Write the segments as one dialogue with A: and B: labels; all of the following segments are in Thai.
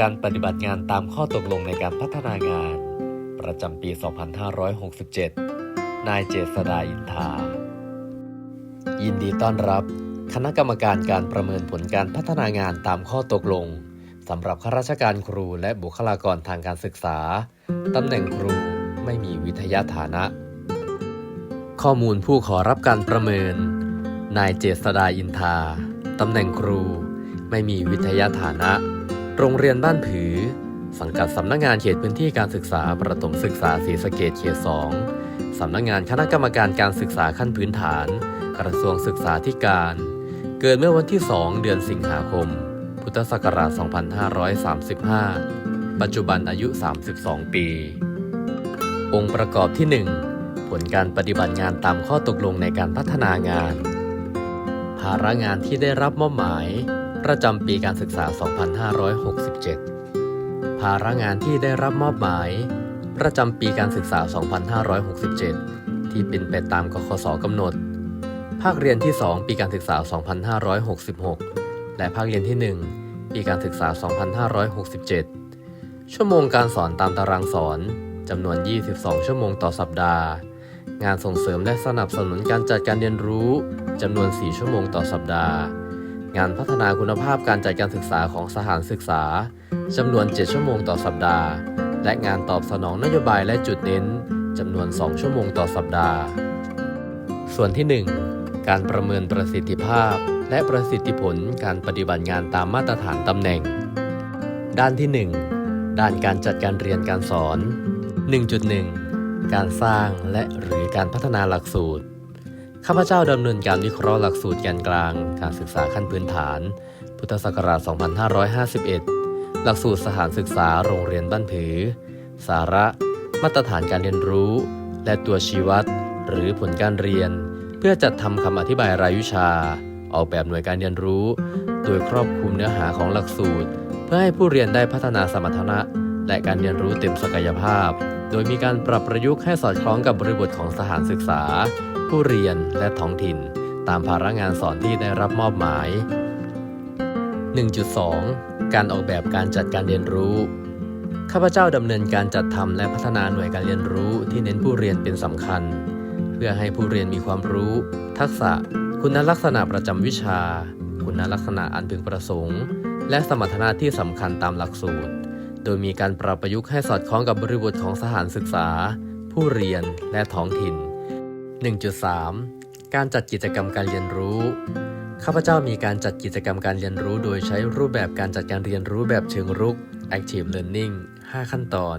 A: การปฏิบัติงานตามข้อตกลงในการพัฒนางาน ประจำปี 2567 นายเจษดาอินทา ยินดีต้อนรับ คณะกรรมการการประเมินผลการพัฒนางานตามข้อตกลงสำหรับข้าราชการครูและบุคลากรทางการศึกษา ตำแหน่งครูไม่มีวิทยาฐานะ ข้อมูลผู้ขอรับการประเมิน นายเจษดาอินทา ตำแหน่งครู ไม่มีวิทยาฐานะ โรงเรียนบ้านผือ สังกัดสำนักงานเขตพื้นที่การศึกษาประถมศึกษาศรีสะเกดเขตสองสำนักงานคณะกรรมการการศึกษาขั้นพื้นฐาน กระทรวงศึกษาธิการ เกิดเมื่อวันที่ 2 เดือนสิงหาคม พุทธศักราช 2535 ปัจจุบันอายุ 32 ปี องค์ประกอบที่ 1 ผลการปฏิบัติงานตามข้อตกลงในการพัฒนางาน ภาระงานที่ได้รับมอบหมาย ประจำปีการศึกษา 2567 ภาระงานที่ได้รับมอบหมาย ประจำปีการศึกษา 2567 ที่เป็นไปตามกคสกำหนด ภาคเรียนที่ 2 ปีการศึกษา 2566 และภาคเรียนที่ 1 ปีการศึกษา 2567 ชั่วโมงการสอนตามตารางสอนจำนวน 22 ชั่วโมงต่อสัปดาห์ งานส่งเสริมและสนับสนุนการจัดการเรียนรู้จำนวน 4 ชั่วโมงต่อสัปดาห์ งานพัฒนาคุณภาพการจัดการศึกษาของสถานศึกษาจำนวน 7 ชั่วโมงต่อสัปดาห์ และงานตอบสนองนโยบายและจุดเน้นจำนวน 2 ชั่วโมงต่อสัปดาห์ ส่วนที่ 1 การประเมินประสิทธิภาพ และประสิทธิผลการปฏิบัติงานตามมาตรฐานตำแหน่ง ด้านที่ 1 ด้านการจัดการเรียนการสอน 1.1 การสร้างและหรือการพัฒนาหลักสูตร ข้าพเจ้าดำเนินการวิเคราะห์หลักสูตรแกนกลาง การศึกษาขั้นพื้นฐาน พุทธศักราช 2551 หลักสูตรสถานศึกษาโรงเรียนบ้านผือ สาระ มาตรฐานการเรียนรู้ และตัวชี้วัด หรือผลการเรียน เพื่อจัดทำคำอธิบายรายวิชา ออกแบบหน่วยการเรียนรู้ โดยครอบคลุมเนื้อหาของหลักสูตร เพื่อให้ผู้เรียนได้พัฒนาสมรรถนะ และการเรียนรู้เต็มศักยภาพ โดยมีการปรับประยุกต์ให้สอดคล้องกับบริบทของสถานศึกษา ผู้เรียนและท้องถิ่น ตามภาระงานสอนที่ได้รับมอบหมาย 1.2 การออกแบบการจัดการเรียนรู้ข้าพเจ้าดำเนินการจัดทำและพัฒนาหน่วยการเรียนรู้ที่เน้นผู้เรียนเป็นสำคัญ เพื่อให้ผู้เรียนมีความรู้ ทักษะ คุณลักษณะประจำวิชา คุณลักษณะอันพึงประสงค์ และสมรรถนะที่สำคัญตามหลักสูตร โดยมีการปรับประยุกต์ให้สอดคล้องกับบริบทของสถานศึกษา ผู้เรียนและท้องถิ่น 1.3 การจัดกิจกรรมการเรียนรู้ ข้าพเจ้ามีการจัดกิจกรรมการเรียนรู้ โดยใช้รูปแบบการจัดการเรียนรู้แบบเชิงรุก Active Learning 5 ขั้นตอน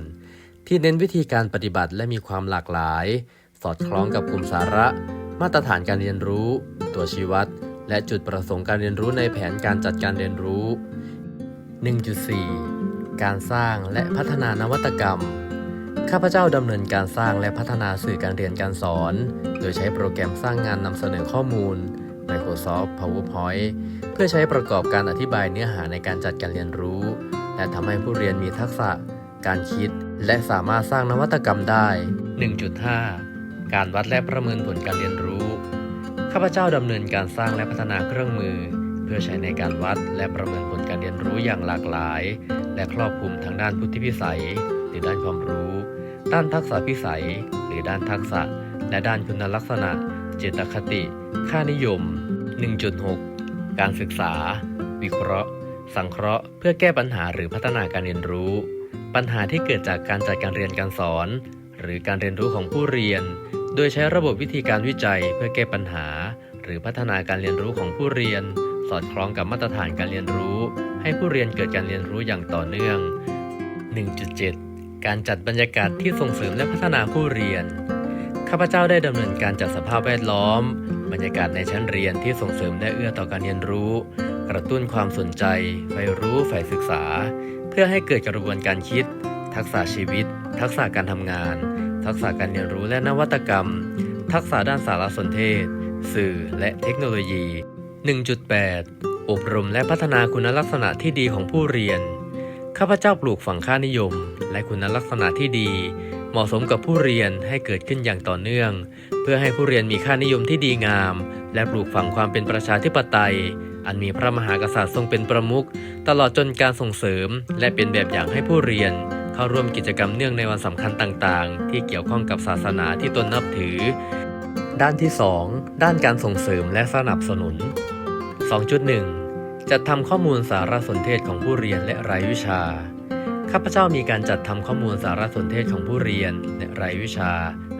A: ที่เน้นวิธีการปฏิบัติและมีความหลากหลาย สอดคล้องกับกลุ่มสาระ มาตรฐานการเรียนรู้ ตัวชี้วัด และจุดประสงค์การเรียนรู้ในแผนการจัดการเรียนรู้ 1.4 การสร้างและพัฒนานวัตกรรม ข้าพเจ้าดำเนินการสร้างและพัฒนาสื่อการเรียนการสอน โดยใช้โปรแกรมสร้างงานนำเสนอข้อมูล Microsoft PowerPoint เพื่อใช้ประกอบการอธิบายเนื้อหาในการจัดการเรียนรู้ และทำให้ผู้เรียนมีทักษะ การคิด และสามารถสร้างนวัตกรรมได้ 1.5 การวัดและประเมินผลการเรียนรู้ ข้าพเจ้าดำเนินการสร้างและพัฒนาเครื่องมือ พื่อใช้ในการวัดและประเมินผลการเรียนรู้อย่างหลากหลาย และครอบคลุมทั้งด้านพุทธิพิสัย หรือด้านความรู้ ด้านทักษะพิสัย หรือด้านทักษะ และด้านคุณลักษณะ เจตคติ ค่านิยม 1.6 การศึกษา วิเคราะห์ สังเคราะห์ เพื่อแก้ปัญหาหรือพัฒนาการเรียนรู้ ปัญหาที่เกิดจากการจัดการเรียนการสอน หรือการเรียนรู้ของผู้เรียน โดยใช้ระบบวิธีการวิจัยเพื่อแก้ปัญหา หรือพัฒนาการเรียนรู้ของผู้เรียน สอดคล้องกับมาตรฐานการเรียนรู้ ให้ผู้เรียนเกิดการเรียนรู้อย่างต่อเนื่อง 1.7 การจัดบรรยากาศที่ส่งเสริมและพัฒนาผู้เรียน ข้าพเจ้าได้ดำเนินการจัดสภาพแวดล้อม บรรยากาศในชั้นเรียนที่ส่งเสริมและเอื้อต่อการเรียนรู้ กระตุ้นความสนใจใฝ่รู้ใฝ่ศึกษา เพื่อให้เกิดกระบวนการคิด ทักษะชีวิต ทักษะการทำงาน ทักษะการเรียนรู้และนวัตกรรม ทักษะด้านสารสนเทศ สื่อและเทคโนโลยี 1.8 อบรมและพัฒนาคุณลักษณะที่ดีของผู้เรียน ข้าพเจ้าปลูกฝังค่านิยม และคุณลักษณะที่ดี เหมาะสมกับผู้เรียนให้เกิดขึ้นอย่างต่อเนื่อง เพื่อให้ผู้เรียนมีค่านิยมที่ดีงาม และปลูกฝังความเป็นประชาธิปไตย อันมีพระมหากษัตริย์ทรงเป็นประมุขตลอดจนการส่งเสริม และเป็นแบบอย่างให้ผู้เรียน เข้าร่วมกิจกรรมเนื่องในวันสำคัญต่างๆ ที่เกี่ยวข้องกับศาสนาที่ตนนับถือ ด้านที่ 2 ด้านการส่งเสริมและสนับสนุน 2.1 จัดทำข้อมูลสารสนเทศของผู้เรียนและรายวิชา ข้าพเจ้ามีการจัดทำข้อมูลสารสนเทศของผู้เรียนและรายวิชา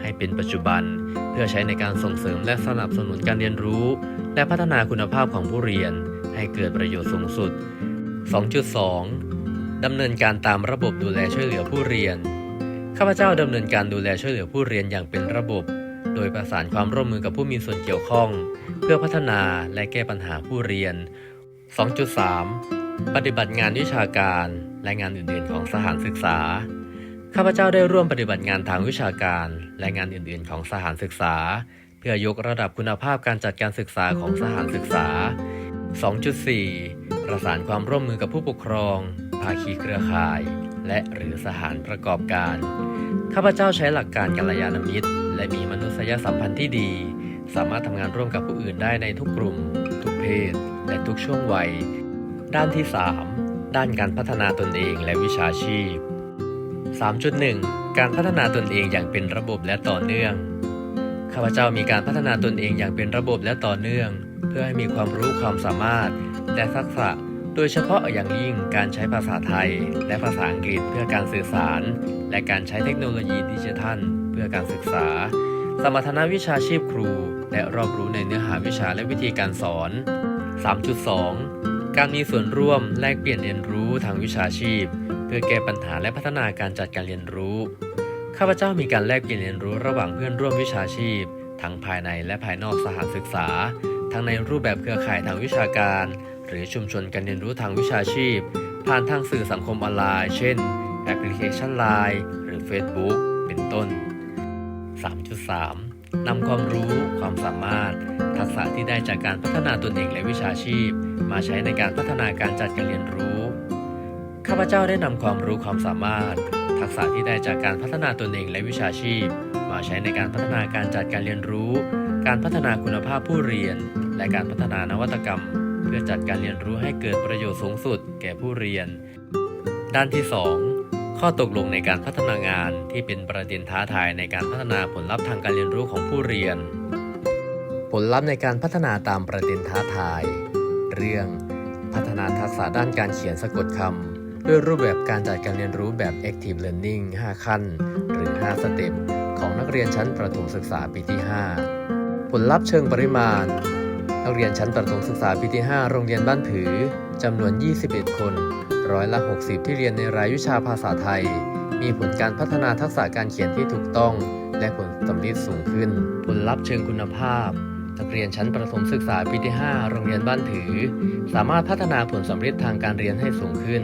A: ให้เป็นปัจจุบัน เพื่อใช้ในการส่งเสริมและสนับสนุนการเรียนรู้ และพัฒนาคุณภาพของผู้เรียน ให้เกิดประโยชน์สูงสุด 2.2 ดำเนินการตามระบบดูแลช่วยเหลือผู้เรียน ข้าพเจ้าดำเนินการดูแลช่วยเหลือผู้เรียนอย่างเป็นระบบ โดยประสานความร่วมมือกับผู้มีส่วนเกี่ยวข้อง เพื่อพัฒนาและแก้ปัญหาผู้เรียน 2.3 ปฏิบัติงานวิชาการและงานอื่นๆ ของสถานศึกษา ข้าพเจ้าได้ร่วมปฏิบัติงานทางวิชาการและงานอื่นๆ ของสถานศึกษา เพื่อยกระดับคุณภาพการจัดการศึกษาของสถานศึกษา 2.4 ประสานความร่วมมือกับผู้ปกครอง ภาคีเครือข่าย และหรือสถานประกอบการ ข้าพเจ้าใช้หลักการกัลยาณมิตร และมีมนุษยสัมพันธ์ที่ดี สามารถทำงานร่วมกับผู้อื่นได้ในทุกกลุ่ม ทุกเพศ และทุกช่วงวัย ด้านที่ 3 ด้านการพัฒนาตนเองและวิชาชีพ 3.1 การพัฒนาตนเองอย่างเป็นระบบและต่อเนื่อง ข้าพเจ้ามีการพัฒนาตนเองอย่างเป็นระบบและต่อเนื่อง เพื่อให้มีความรู้ความสามารถ และทักษะ โดยเฉพาะอย่างยิ่งการใช้ภาษาไทย และภาษาอังกฤษเพื่อการสื่อสาร และการใช้เทคโนโลยีดิจิทัล เพื่อการศึกษา สมรรถนะวิชาชีพครู และรอบรู้ในเนื้อหาวิชาและวิธีการสอน 3.2 การมีส่วนร่วมแลกเปลี่ยนเรียนรู้ทางวิชาชีพ เพื่อแก้ปัญหาและพัฒนาการจัดการเรียนรู้ ข้าพเจ้ามีการแลกเปลี่ยนเรียนรู้ระหว่างเพื่อนร่วมวิชาชีพ ทั้งภายในและภายนอกสถานศึกษา ทั้งในรูปแบบเครือข่ายทางวิชาการ หรือชุมชนการเรียนรู้ทางวิชาชีพ ผ่านทางสื่อสังคมออนไลน์ เช่นแอปพลิเคชัน Line หรือ Facebook เป็นต้น 3.3 นำความรู้ความสามารถ ทักษะที่ได้จากการพัฒนาตนเองและวิชาชีพ มาใช้ในการพัฒนาการจัดการเรียนรู้ ข้าพเจ้าได้นำความรู้ความสามารถ ทักษะที่ได้จากการพัฒนาตนเองและวิชาชีพ มาใช้ในการพัฒนาการจัดการเรียนรู้ การพัฒนาคุณภาพผู้เรียน และการพัฒนานวัตกรรม เพื่อจัดการเรียนรู้ให้เกิดประโยชน์สูงสุด แก่ผู้เรียน ด้านที่ 2 ข้อตกลงในการพัฒนางานที่เป็นประเด็นท้าทายในการพัฒนาผลลัพธ์ทางการเรียนรู้ของผู้เรียน ผลลัพธ์ในการพัฒนาตามประเด็นท้าทาย เรื่อง พัฒนาทักษะด้านการเขียนสะกดคำด้วยรูปแบบการจัดการเรียนรู้แบบ Active Learning 5 ขั้น หรือ 5 สเต็ปของนักเรียนชั้นประถมศึกษาปีที่ 5 ผลลัพธ์เชิงปริมาณ นักเรียนชั้นประถมศึกษาปีที่ 5 โรงเรียนบ้านผือจำนวน 21 คน ร้อยละ 60 ที่เรียนในรายวิชาภาษาไทย มีผลการพัฒนาทักษะการเขียนที่ถูกต้อง และผลสำลิดสูงขึ้น ผลลัพธ์เชิงคุณภาพ นักเรียนชั้นประถมศึกษาปีที่ 5 โรงเรียนบ้านถือ สามารถพัฒนาผลสำเร็จทางการเรียนให้สูงขึ้น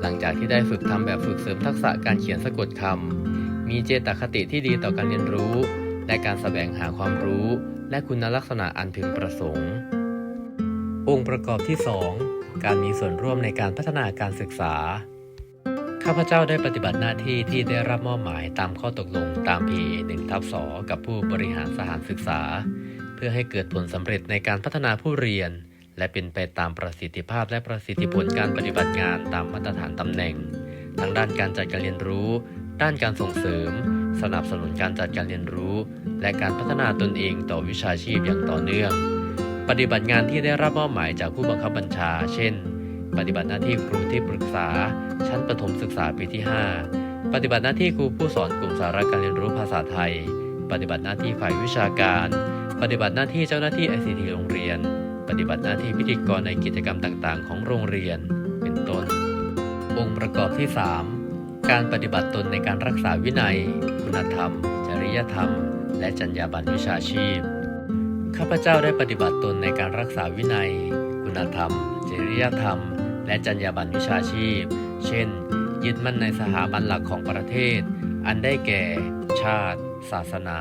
A: หลังจากที่ได้ฝึกทำแบบฝึกเสริมทักษะการเขียนสะกดคำมีเจตคติที่ดีต่อการเรียนรู้ และการแสวงหาความรู้ และคุณลักษณะอันพึงประสงค์ องค์ประกอบที่ 2 การมีส่วนร่วมในการพัฒนาการศึกษา ข้าพเจ้าได้ปฏิบัติหน้าที่ที่ได้รับมอบหมายตามข้อตกลงตาม PA 1ทับ2กับผู้บริหารสถานศึกษา เพื่อให้เกิดผลสำเร็จในการพัฒนาผู้เรียน และเป็นไปตามประสิทธิภาพและประสิทธิผลการปฏิบัติงานตามมาตรฐานตำแหน่ง ทั้งด้านการจัดการเรียนรู้ ด้านการส่งเสริม สนับสนุนการจัดการเรียนรู้ และการพัฒนาตนเองต่อวิชาชีพอย่างต่อเนื่อง ปฏิบัติงานที่ได้รับมอบหมายจากผู้บังคับบัญชา เช่น ปฏิบัติหน้าที่ครูที่ปรึกษา ชั้นประถมศึกษาปีที่ 5 ปฏิบัติหน้าที่ครูผู้สอนกลุ่มสาระการเรียนรู้ภาษาไทย ปฏิบัติหน้าที่ฝ่ายวิชาการ ปฏิบัติหน้าที่เจ้าหน้าที่ ICT โรงเรียน ปฏิบัติหน้าที่พิธีกรในกิจกรรมต่างๆ ของโรงเรียน เป็นต้น องค์ประกอบที่ 3 การปฏิบัติตนในการรักษาวินัย คุณธรรม จริยธรรม และจรรยาบรรณวิชาชีพ ข้าพเจ้าได้ปฏิบัติตนในการรักษาวินัย คุณธรรม จริยธรรม และจรรยาบรรณวิชาชีพ เช่น ยึดมั่นในสถาบันหลักของประเทศ อันได้แก่ ชาติ ศาสนา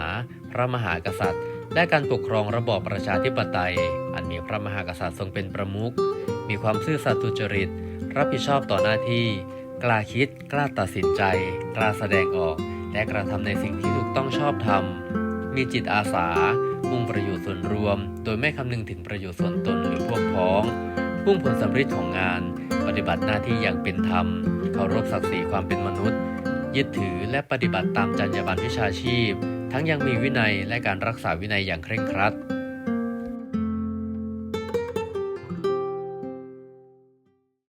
A: พระมหากษัตริย์ และการปกครองระบอบประชาธิปไตย อันมีพระมหากษัตริย์ทรงเป็นประมุข มีความซื่อสัตย์สุจริต รับผิดชอบต่อหน้าที่ กล้าคิด กล้าตัดสินใจ กล้าแสดงออก และกระทำในสิ่งที่ถูกต้องชอบธรรม มีจิตอาสา มุ่งประโยชน์ส่วนรวม โดยไม่คำนึงถึงประโยชน์ส่วนตนหรือพวกพ้องมุ่งผลสำเร็จของงาน ปฏิบัติหน้าที่อย่างเป็นธรรม เคารพศักดิ์ศรีความเป็นมนุษย์ ยึดถือและปฏิบัติตามจรรยาบรรณวิชาชีพ ทั้งยังมีวินัยและการรักษาวินัยอย่างเคร่งครัด